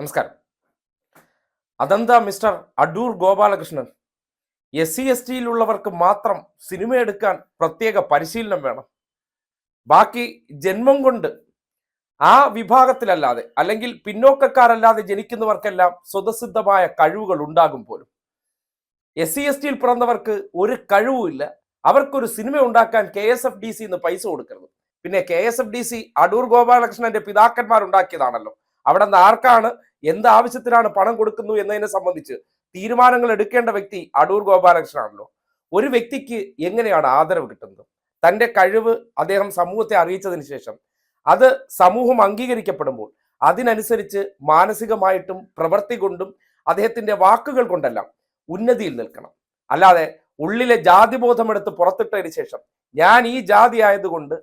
നമസ്കാരം. അതെന്താ mister Adoor Gopalakrishnan S C S ടിയിലുള്ളവർക്ക് മാത്രം സിനിമ എടുക്കാൻ പ്രത്യേക പരിശീലനം വേണം. ബാക്കി ജന്മം കൊണ്ട് ആ വിഭാഗത്തിലല്ലാതെ അല്ലെങ്കിൽ പിന്നോക്കക്കാരല്ലാതെ ജനിക്കുന്നവർക്കെല്ലാം സ്വതസിദ്ധമായ കഴിവുകൾ ഉണ്ടാകും പോലും. എസ് സി എസ് ടിയിൽ പിറന്നവർക്ക് ഒരു കഴിവുമില്ല അവർക്കൊരു സിനിമ ഉണ്ടാക്കാൻ K S F D C പൈസ കൊടുക്കരുത്. പിന്നെ K S F D C Adoor ഗോപാലകൃഷ്ണന്റെ പിതാക്കന്മാർ ഉണ്ടാക്കിയതാണല്ലോ അവിടെ നിന്ന് ആർക്കാണ് എന്ത് ആവശ്യത്തിനാണ് പണം കൊടുക്കുന്നു എന്നതിനെ സംബന്ധിച്ച് തീരുമാനങ്ങൾ എടുക്കേണ്ട വ്യക്തി അടൂർ ഗോപാലകൃഷ്ണനാണല്ലോ. ഒരു വ്യക്തിക്ക് എങ്ങനെയാണ് ആദരവ് കിട്ടുന്നത്? തന്റെ കഴിവ് അദ്ദേഹം സമൂഹത്തെ അറിയിച്ചതിന് ശേഷം അത് സമൂഹം അംഗീകരിക്കപ്പെടുമ്പോൾ അതിനനുസരിച്ച് മാനസികമായിട്ടും പ്രവൃത്തി കൊണ്ടും അദ്ദേഹത്തിന്റെ വാക്കുകൾ കൊണ്ടെല്ലാം ഉന്നതിയിൽ നിൽക്കണം. അല്ലാതെ ഉള്ളിലെ ജാതിബോധമെടുത്ത് പുറത്തിട്ടതിന് ശേഷം ഞാൻ ഈ ജാതി ആയതുകൊണ്ട്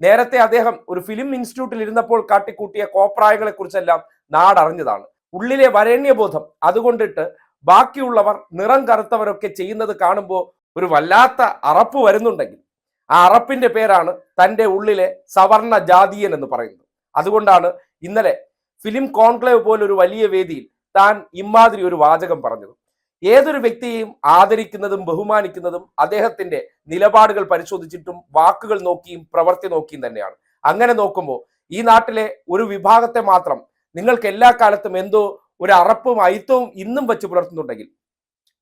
നേരത്തെ അദ്ദേഹം ഒരു ഫിലിം ഇൻസ്റ്റിറ്റ്യൂട്ടിൽ ഇരുന്നപ്പോൾ കാട്ടിക്കൂട്ടിയ കോപ്രായങ്ങളെ കുറിച്ചെല്ലാം നാടറിഞ്ഞതാണ്. ഉള്ളിലെ വരേണ്യബോധം അതുകൊണ്ടിട്ട് ബാക്കിയുള്ളവർ നിറം കറുത്തവരൊക്കെ ചെയ്യുന്നത് കാണുമ്പോൾ ഒരു വല്ലാത്ത അറപ്പ് വരുന്നുണ്ടെങ്കിൽ. ആ അറപ്പിന്റെ പേരാണ് തന്റെ ഉള്ളിലെ സവർണ ജാതീയൻ എന്ന് പറയുന്നത്. അതുകൊണ്ടാണ് ഇന്നലെ ഫിലിം കോൺക്ലേവ് പോലൊരു വലിയ വേദിയിൽ താൻ ഇമാതിരി ഒരു വാചകം പറഞ്ഞത്. ഏതൊരു വ്യക്തിയെയും ആദരിക്കുന്നതും ബഹുമാനിക്കുന്നതും അദ്ദേഹത്തിന്റെ നിലപാടുകൾ പരിശോധിച്ചിട്ടും വാക്കുകൾ നോക്കിയും പ്രവൃത്തി നോക്കിയും തന്നെയാണ്. അങ്ങനെ നോക്കുമ്പോൾ ഈ നാട്ടിലെ ഒരു വിഭാഗത്തെ മാത്രം നിങ്ങൾക്ക് എല്ലാ കാലത്തും എന്തോ ഒരു അറപ്പും അയിത്തവും ഇന്നും വെച്ച് പുലർത്തുന്നുണ്ടെങ്കിൽ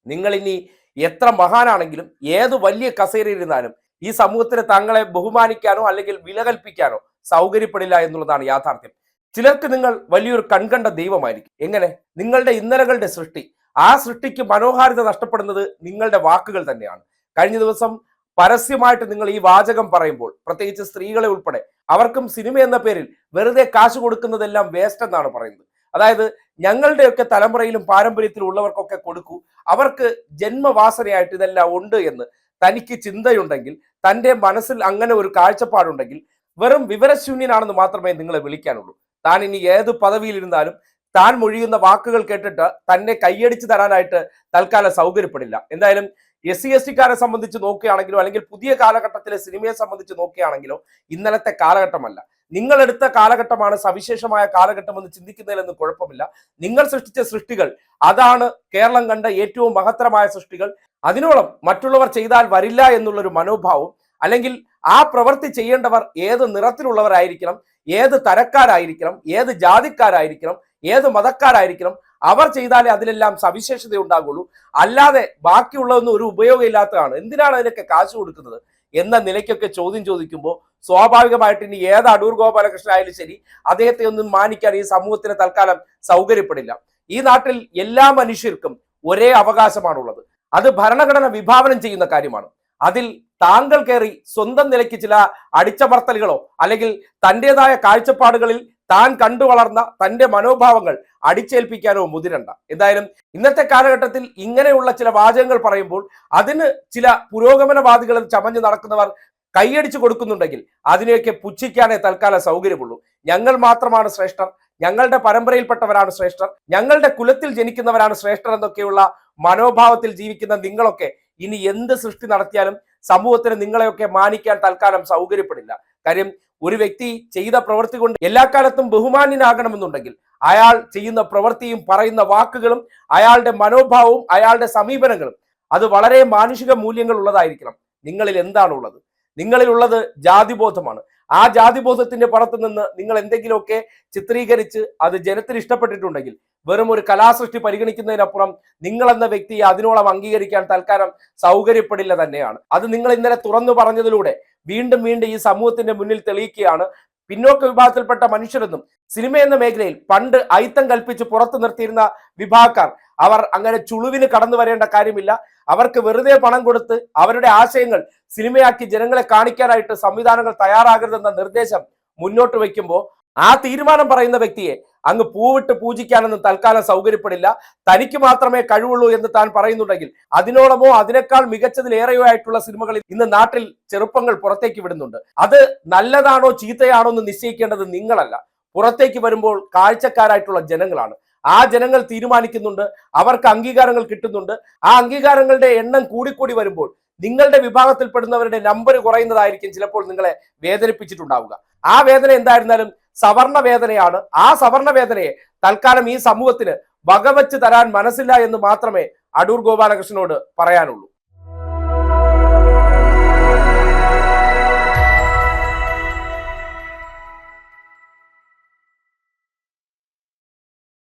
നിങ്ങൾ ഇനി എത്ര മഹാനാണെങ്കിലും ഏത് വലിയ കസേരയിരുന്നാലും ഈ സമൂഹത്തിന് തങ്ങളെ ബഹുമാനിക്കാനോ അല്ലെങ്കിൽ വില കൽപ്പിക്കാനോ സൗകര്യപ്പെടില്ല എന്നുള്ളതാണ് യാഥാർത്ഥ്യം. ചിലർക്ക് നിങ്ങൾ വലിയൊരു കൺകണ്ട ദൈവമായിരിക്കും. എങ്ങനെ? നിങ്ങളുടെ ഇന്നലകളുടെ സൃഷ്ടി ആ സൃഷ്ടിക്ക് മനോഹാരിത നഷ്ടപ്പെടുന്നത് നിങ്ങളുടെ വാക്കുകൾ തന്നെയാണ്. കഴിഞ്ഞ ദിവസം പരസ്യമായിട്ട് നിങ്ങൾ ഈ വാചകം പറയുമ്പോൾ പ്രത്യേകിച്ച് സ്ത്രീകളെ ഉൾപ്പെടെ അവർക്കും സിനിമ എന്ന പേരിൽ വെറുതെ കാശ് കൊടുക്കുന്നതെല്ലാം വേസ്റ്റ് എന്നാണ് പറയുന്നത്. അതായത് ഞങ്ങളുടെയൊക്കെ തലമുറയിലും പാരമ്പര്യത്തിലും ഉള്ളവർക്കൊക്കെ കൊടുക്കൂ അവർക്ക് ജന്മവാസനയായിട്ട് ഇതെല്ലാം ഉണ്ട് എന്ന് തനിക്ക് ചിന്തയുണ്ടെങ്കിൽ തന്റെ മനസ്സിൽ അങ്ങനെ ഒരു കാഴ്ചപ്പാടുണ്ടെങ്കിൽ വെറും വിവരശൂന്യനാണെന്ന് മാത്രമേ നിങ്ങളെ വിളിക്കാനുള്ളൂ. താൻ ഇനി ഏത് പദവിയിലിരുന്നാലും താൻ മൊഴിയുന്ന വാക്കുകൾ കേട്ടിട്ട് തന്നെ കൈയടിച്ചു തരാനായിട്ട് തൽക്കാലം സൗകര്യപ്പെടില്ല. എന്തായാലും എസ് സി എസ് ടിക്കാരെ സംബന്ധിച്ച് നോക്കുകയാണെങ്കിലോ അല്ലെങ്കിൽ പുതിയ കാലഘട്ടത്തിലെ സിനിമയെ സംബന്ധിച്ച് നോക്കുകയാണെങ്കിലോ ഇന്നലത്തെ കാലഘട്ടമല്ല. നിങ്ങളെടുത്ത കാലഘട്ടമാണ് സവിശേഷമായ കാലഘട്ടം കാലഘട്ടമെന്ന് ചിന്തിക്കുന്നതിലൊന്നും കുഴപ്പമില്ല. നിങ്ങൾ സൃഷ്ടിച്ച സൃഷ്ടികൾ അതാണ് കേരളം കണ്ട ഏറ്റവും മഹത്തരമായ സൃഷ്ടികൾ. അതിനോളം മറ്റുള്ളവർ ചെയ്താൽ വരില്ല എന്നുള്ളൊരു മനോഭാവം അല്ലെങ്കിൽ ആ പ്രവൃത്തി ചെയ്യേണ്ടവർ ഏത് നിറത്തിലുള്ളവരായിരിക്കണം ഏത് തരക്കാരായിരിക്കണം ഏത് ജാതിക്കാരായിരിക്കണം ഏത് മതക്കാരായിരിക്കണം അവർ ചെയ്താലേ അതിലെല്ലാം സവിശേഷത ഉണ്ടാകുള്ളൂ അല്ലാതെ ബാക്കിയുള്ളതൊന്നും ഒരു ഉപയോഗമില്ലാത്തതാണ്. എന്തിനാണ് അതിനൊക്കെ കാശ് കൊടുക്കുന്നത്? എന്ന നിലയ്ക്കൊക്കെ ചോദ്യം ചോദിക്കുമ്പോൾ സ്വാഭാവികമായിട്ട് ഇനി ഏത് അടൂർ ഗോപാലകൃഷ്ണൻ ആയാലും ശരി അദ്ദേഹത്തെ ഒന്നും മാനിക്കാൻ ഈ സമൂഹത്തിന് തൽക്കാലം സൗകര്യപ്പെടില്ല. ഈ നാട്ടിൽ എല്ലാ മനുഷ്യർക്കും ഒരേ അവകാശമാണുള്ളത്. അത് ഭരണഘടന വിഭാവനം ചെയ്യുന്ന കാര്യമാണ്. അതിൽ താങ്കൾ കയറി സ്വന്തം നിലയ്ക്ക് ചില അടിച്ചമർത്തലുകളോ അല്ലെങ്കിൽ തന്റെതായ കാഴ്ചപ്പാടുകളിൽ താൻ കണ്ടു വളർന്ന തന്റെ മനോഭാവങ്ങൾ അടിച്ചേൽപ്പിക്കാനോ മുതിരണ്ട. എന്തായാലും ഇന്നത്തെ കാലഘട്ടത്തിൽ ഇങ്ങനെയുള്ള ചില വാചകങ്ങൾ പറയുമ്പോൾ അതിന് ചില പുരോഗമനവാദികളും ചമഞ്ഞു നടക്കുന്നവർ കൈയടിച്ചു കൊടുക്കുന്നുണ്ടെങ്കിൽ അതിനെയൊക്കെ പുച്ഛിക്കാനേ തൽക്കാല സൗകര്യമുള്ളൂ. ഞങ്ങൾ മാത്രമാണ് ശ്രേഷ്ഠർ ഞങ്ങളുടെ പരമ്പരയിൽപ്പെട്ടവരാണ് ശ്രേഷ്ഠർ ഞങ്ങളുടെ കുലത്തിൽ ജനിക്കുന്നവരാണ് ശ്രേഷ്ഠർ എന്നൊക്കെയുള്ള മനോഭാവത്തിൽ ജീവിക്കുന്ന നിങ്ങളൊക്കെ ഇനി എന്ത് സൃഷ്ടി നടത്തിയാലും സമൂഹത്തിന് നിങ്ങളെയൊക്കെ മാനിക്കാൻ തൽക്കാലം സൗകര്യപ്പെടില്ല. കാര്യം ഒരു വ്യക്തി ചെയ്ത പ്രവൃത്തി കൊണ്ട് എല്ലാ കാലത്തും ബഹുമാന്യനാകണമെന്നുണ്ടെങ്കിൽ അയാൾ ചെയ്യുന്ന പ്രവൃത്തിയും പറയുന്ന വാക്കുകളും അയാളുടെ മനോഭാവവും അയാളുടെ സമീപനങ്ങളും അത് വളരെ മാനുഷിക മൂല്യങ്ങൾ ഉള്ളതായിരിക്കണം. നിങ്ങളിൽ എന്താണുള്ളത്? നിങ്ങളിലുള്ളത് ജാതിബോധമാണ്. ആ ജാതിബോധത്തിന്റെ പടത്തു നിന്ന് നിങ്ങൾ എന്തെങ്കിലുമൊക്കെ ചിത്രീകരിച്ച് അത് ജനത്തിന് ഇഷ്ടപ്പെട്ടിട്ടുണ്ടെങ്കിൽ വെറും ഒരു കലാസൃഷ്ടി പരിഗണിക്കുന്നതിനപ്പുറം നിങ്ങൾ എന്ന വ്യക്തിയെ അതിനോളം അംഗീകരിക്കാൻ തൽക്കാലം സൗകര്യപ്പെടില്ല തന്നെയാണ്. അത് നിങ്ങൾ ഇന്നലെ തുറന്നു പറഞ്ഞതിലൂടെ വീണ്ടും വീണ്ടും ഈ സമൂഹത്തിന്റെ മുന്നിൽ തെളിയിക്കുകയാണ്. പിന്നോക്ക വിഭാഗത്തിൽപ്പെട്ട മനുഷ്യരെന്നും സിനിമ എന്ന മേഖലയിൽ പണ്ട് ഐത്തം കൽപ്പിച്ച് പുറത്തു നിർത്തിയിരുന്ന വിഭാഗക്കാർ അവർ അങ്ങനെ ചുളുവിന് കടന്നു വരേണ്ട കാര്യമില്ല. അവർക്ക് വെറുതെ പണം കൊടുത്ത് അവരുടെ ആശയങ്ങൾ സിനിമയാക്കി ജനങ്ങളെ കാണിക്കാനായിട്ട് സംവിധാനങ്ങൾ തയ്യാറാകരുതെന്ന നിർദ്ദേശം മുന്നോട്ട് വയ്ക്കുമ്പോൾ ആ തീരുമാനം പറയുന്ന വ്യക്തിയെ അങ്ങ് പൂവിട്ട് പൂജിക്കാനൊന്നും തൽക്കാലം സൗകര്യപ്പെടില്ല. തനിക്ക് മാത്രമേ കഴിവുള്ളൂ എന്ന് താൻ പറയുന്നുണ്ടെങ്കിൽ അതിനോടമോ അതിനേക്കാൾ മികച്ചതിലേറെയോ ആയിട്ടുള്ള സിനിമകളിൽ ഇന്ന് നാട്ടിൽ ചെറുപ്പങ്ങൾ പുറത്തേക്ക് വിടുന്നുണ്ട്. അത് നല്ലതാണോ ചീത്തയാണോ എന്ന് നിശ്ചയിക്കേണ്ടത് നിങ്ങളല്ല. പുറത്തേക്ക് വരുമ്പോൾ കാഴ്ചക്കാരായിട്ടുള്ള ജനങ്ങളാണ്. ആ ജനങ്ങൾ തീരുമാനിക്കുന്നുണ്ട്. അവർക്ക് അംഗീകാരങ്ങൾ കിട്ടുന്നുണ്ട്. ആ അംഗീകാരങ്ങളുടെ എണ്ണം കൂടിക്കൂടി വരുമ്പോൾ നിങ്ങളുടെ വിഭാഗത്തിൽപ്പെടുന്നവരുടെ നമ്പർ കുറയുന്നതായിരിക്കും ചിലപ്പോൾ നിങ്ങളെ വേദനിപ്പിച്ചിട്ടുണ്ടാവുക. ആ വേദന എന്തായിരുന്നാലും സവർണ വേദനയാണ് ആ സവർണ വേദനയെ തൽക്കാലം ഈ സമൂഹത്തിന് വകവച്ച് തരാൻ മനസ്സില്ല എന്ന് മാത്രമേ അടൂർ ഗോപാലകൃഷ്ണനോട് പറയാനുള്ളൂ.